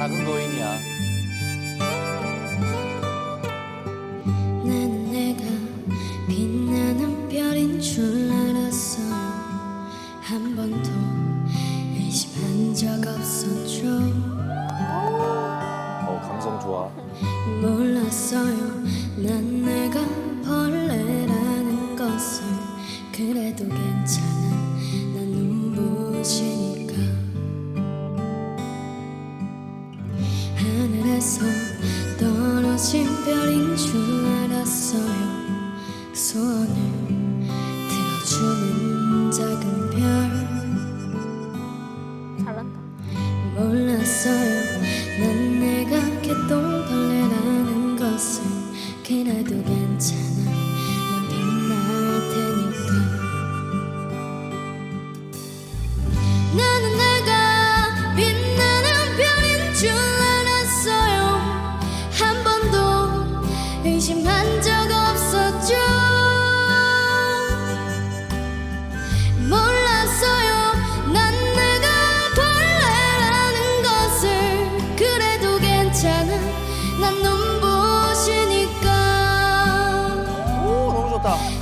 작은 거인이야. 나는 내가 빛나는 별인 줄 알았어. 한 번도 의심한 적 없었죠. 어, 감성 좋아. 몰랐어요. soil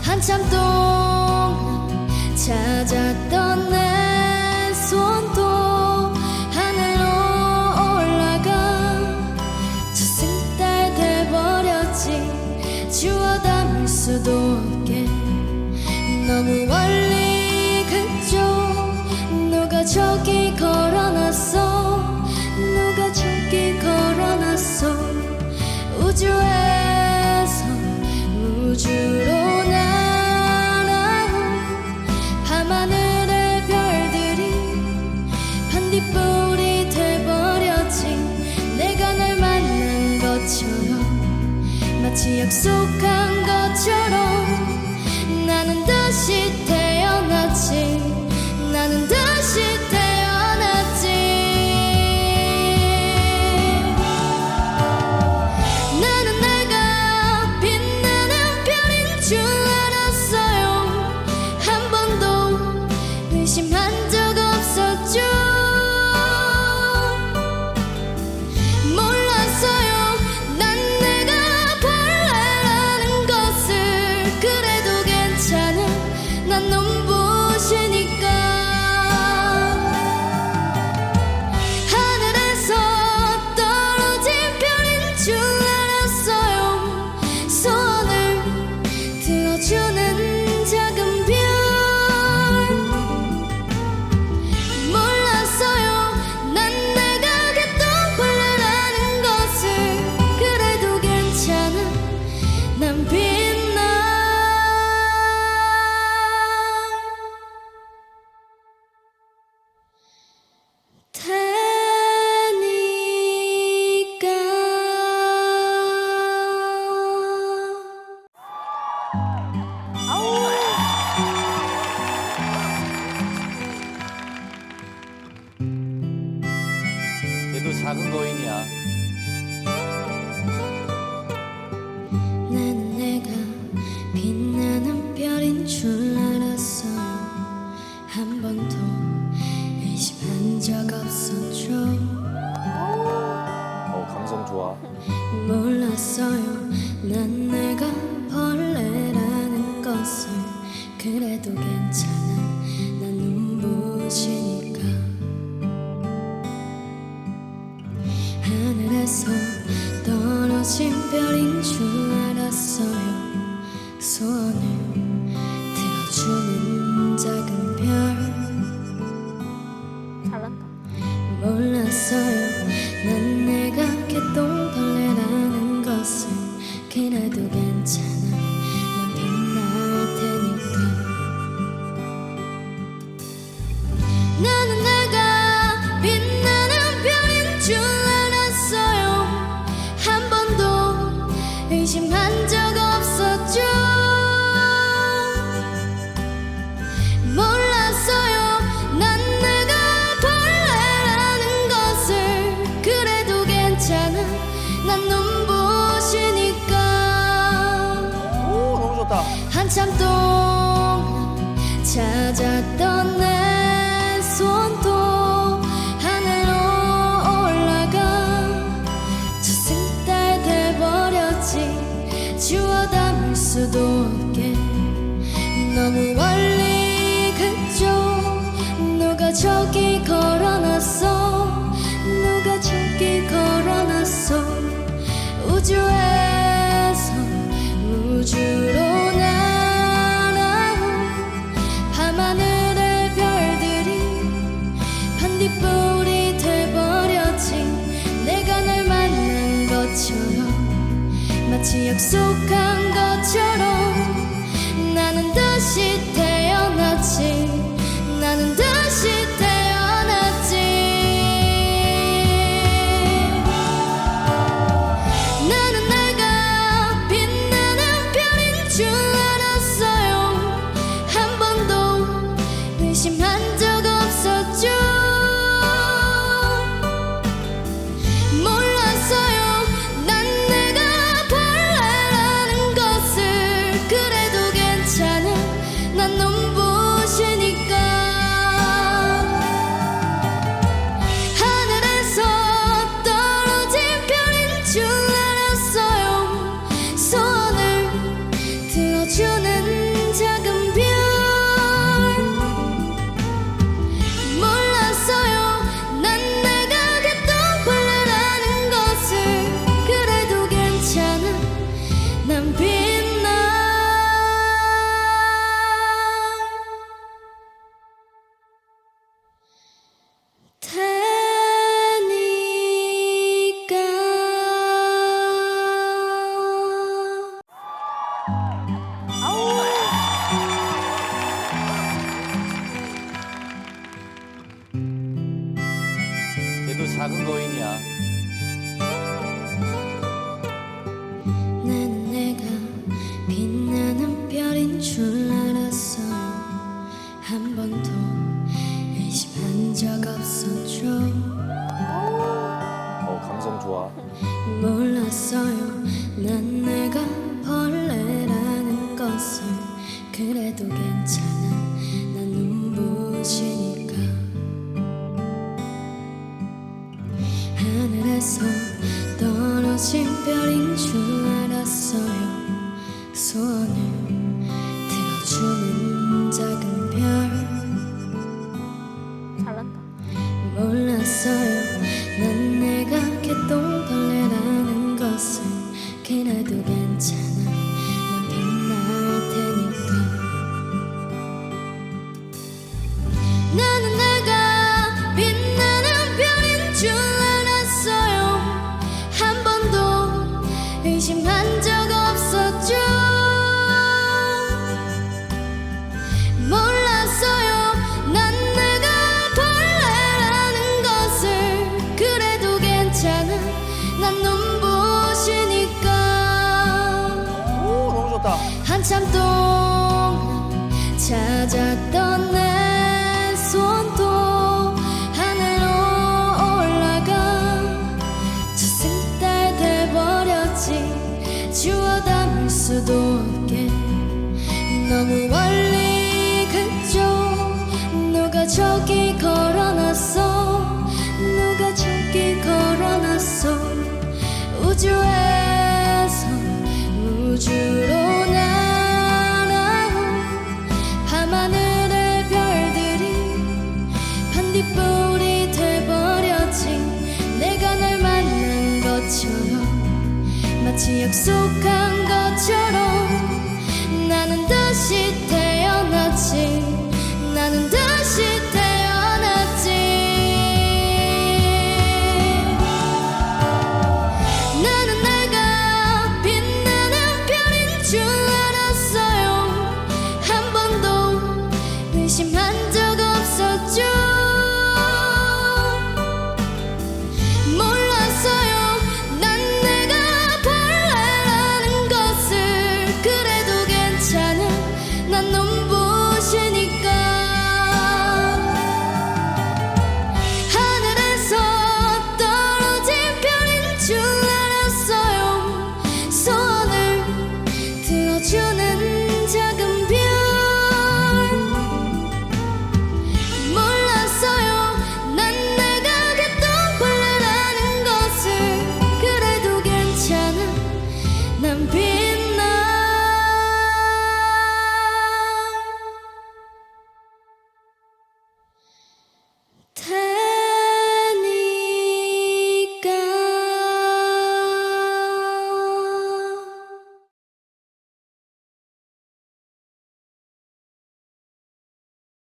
한참 동안 찾았던 마치 약속한 것처럼 나는 다시 태어났지. 나는 다시 작은 거인이야. 난 내가 빛나는 별인 줄 알았어. 한 번도 의심한 적 없었죠. 어 감성 좋아. 몰랐어요. 난 내가 벌레라는 것을 그래도. 거짓 별인 줄 알았어요. 소원을 한참 동안 찾았던 내 손도 하늘로 올라가 저승달 돼버렸지. 주워 담을 수도 없게. 너무 멀리 그쪽 누가 저기 걸어놨어? 약속한 것처럼 나는 다시 태어났지. 나는 다시 태어났지. 나는 내가 빛나는 별인 줄 알았어요. 한 번도 의심한 적